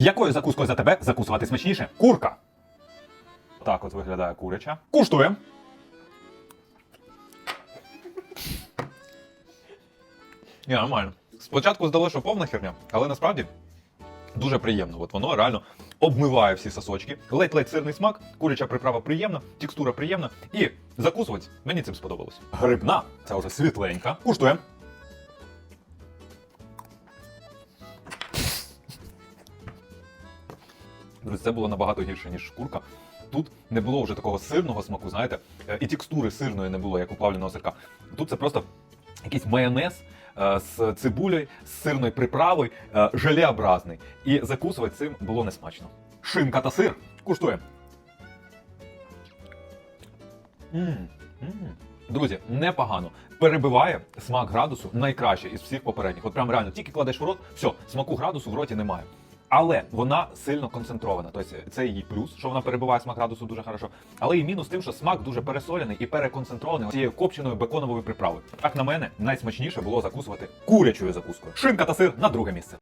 Якою закускою за тебе закусувати смачніше? Курка. Так от виглядає куряча. Куштуємо. Ні, нормально. Спочатку здалося, що повна херня, але насправді дуже приємно. От воно реально обмиває всі сосочки. Ледь-ледь сирний смак, куряча приправа приємна, текстура приємна. І закусувати мені цим сподобалось. Грибна, це вже світленька. Куштуємо. Друзі, це було набагато гірше, ніж курка. Тут не було вже такого сирного смаку, знаєте, е, і текстури сирної не було, як у плавленого сирка. Тут це просто якийсь майонез е, з цибулею, з сирною приправою, е, желеобразний. І закусувати цим було несмачно. Шинка та сир. М. Друзі, непогано. Перебиває смак градусу найкраще із всіх попередніх. От прям реально, тільки кладеш в рот, все, смаку градусу в роті немає. Але вона сильно концентрована. Тобто це її плюс, що вона перебуває смак градусу дуже хорошо. Але і мінус тим, що смак дуже пересолений і переконцентрований цією копченою беконовою приправою. Так на мене найсмачніше було закусувати курячою закускою. Шинка та сир на друге місце.